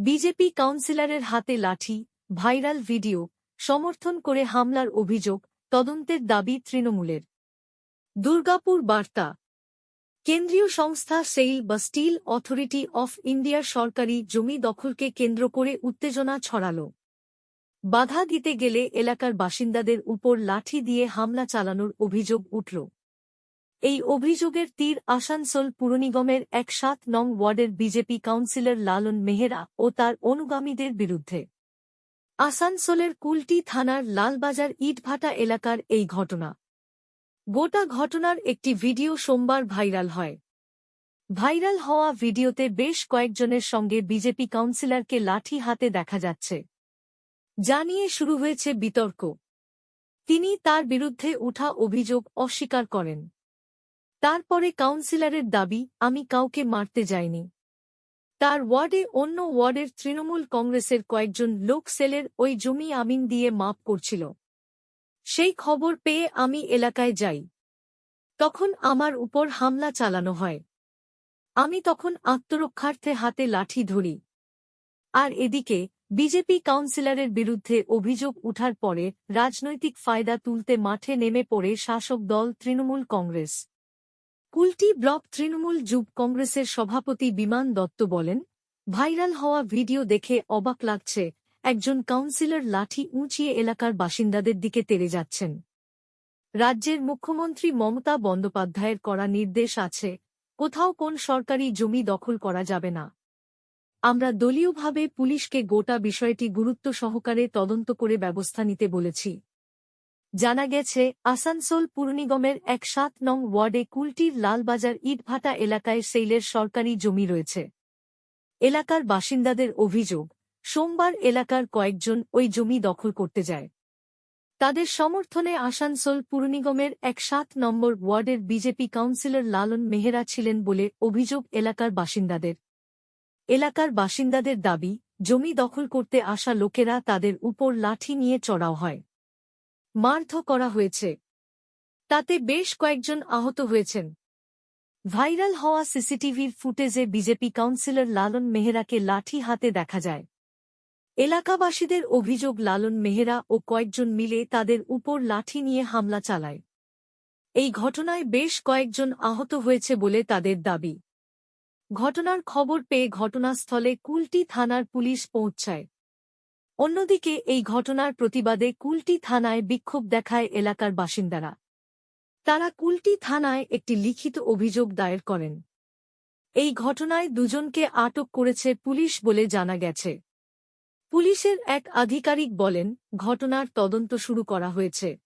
BJP কাউন্সিলরের হাতে লাঠি, ভাইরাল ভিডিও, সমর্থন করে হামলার অভিযোগ, তদন্তের দাবি তৃণমূলের। দুর্গাপুর বার্তা। কেন্দ্রীয় সংস্থা সেইল বা স্টিল অথরিটি অফ ইন্ডিয়ার সরকারি জমি দখলকে কেন্দ্র করে উত্তেজনা ছড়াল। বাধা দিতে গেলে এলাকার বাসিন্দাদের উপর লাঠি দিয়ে হামলা চালানোর অভিযোগ উঠল। এই অভিযোগের তীর আসানসোল পুরনিগমের এক সাত নং ওয়ার্ডের বিজেপি কাউন্সিলর লালন মেহেরা ও তার অনুগামীদের বিরুদ্ধে। আসানসোলের কুলটি থানার লালবাজার ইটভাটা এলাকার এই ঘটনা। গোটা ঘটনার একটি ভিডিও সোমবার ভাইরাল হয়। ভাইরাল হওয়া ভিডিওতে বেশ কয়েকজনের সঙ্গে বিজেপি কাউন্সিলরকে লাঠি হাতে দেখা যাচ্ছে। জানিয়ে শুরু হয়েছে বিতর্ক। তিনি তার বিরুদ্ধে উঠা অভিযোগ অস্বীকার করেন। তারপরে কাউন্সিলরের দাবি, আমি কাউকে মারতে যাইনি। তার ওয়ার্ডে অন্য ওয়ার্ডের তৃণমূল কংগ্রেসের কয়েকজন লোক সেলের ওই জমি আমিন দিয়ে মাপ করছিল। সেই খবর পেয়ে আমি এলাকায় যাই। তখন আমার উপর হামলা চালানো হয়। আমি তখন আত্মরক্ষার্থে হাতে লাঠি ধরি। আর এদিকে বিজেপি কাউন্সিলরের বিরুদ্ধে অভিযোগ উঠার পরে রাজনৈতিক ফায়দা তুলতে মাঠে নেমে পড়ে শাসক দল তৃণমূল কংগ্রেস। কুলটি ব্লক তৃণমূল যুব কংগ্রেসের সভাপতি বিমান দত্ত বলেন, ভাইরাল হওয়া ভিডিও দেখে অবাক লাগছে, একজন কাউন্সিলর লাঠি উঁচিয়ে এলাকার বাসিন্দাদের দিকে তেড়ে যাচ্ছেন। রাজ্যের মুখ্যমন্ত্রী মমতা বন্দ্যোপাধ্যায়ের করা নির্দেশ আছে, কোথাও কোন সরকারি জমি দখল করা যাবে না। আমরা দলীয়ভাবে পুলিশকে গোটা বিষয়টি গুরুত্ব সহকারে তদন্ত করে ব্যবস্থা নিতে বলেছি। জানা গেছে, আসানসোল পুরনিগমের এক সাত নং ওয়ার্ডে কুলটির লালবাজার ইটভাটা এলাকায় সেইলের সরকারি জমি রয়েছে। এলাকার বাসিন্দাদের অভিযোগ, সোমবার এলাকার কয়েকজন ওই জমি দখল করতে যায়। তাদের সমর্থনে আসানসোল পুরনিগমের এক সাত নম্বর ওয়ার্ডের বিজেপি কাউন্সিলর লালন মেহেরা ছিলেন বলে অভিযোগ এলাকার বাসিন্দাদের। এলাকার বাসিন্দাদের দাবি, জমি দখল করতে আসা লোকেরা তাদের উপর লাঠি নিয়ে চড়াও হয়। মারধ করা হয়েছে। তাতে বেশ কয়েকজন আহত হয়েছেন। ভাইরাল হওয়া সিসিটিভির ফুটেজে বিজেপি কাউন্সিলর লালন মেহেরাকে লাঠি হাতে দেখা যায়। এলাকাবাসীদের অভিযোগ, লালন মেহেরা ও কয়েকজন মিলে তাদের উপর লাঠি নিয়ে হামলা চালায়। এই ঘটনায় বেশ কয়েকজন আহত হয়েছে বলে তাদের দাবি। ঘটনার খবর পেয়ে ঘটনাস্থলে কুলটি থানার পুলিশ পৌঁছায়। অন্যদিকে, এই ঘটনার প্রতিবাদে কুলটি থানায় বিক্ষোভ দেখায় এলাকার বাসিন্দারা। তারা কুলটি থানায় একটি লিখিত অভিযোগ দায়ের করেন। এই ঘটনায় দুজনকে আটক করেছে পুলিশ বলে জানা গেছে। পুলিশের এক আধিকারিক বলেন, ঘটনার তদন্ত শুরু করা হয়েছে।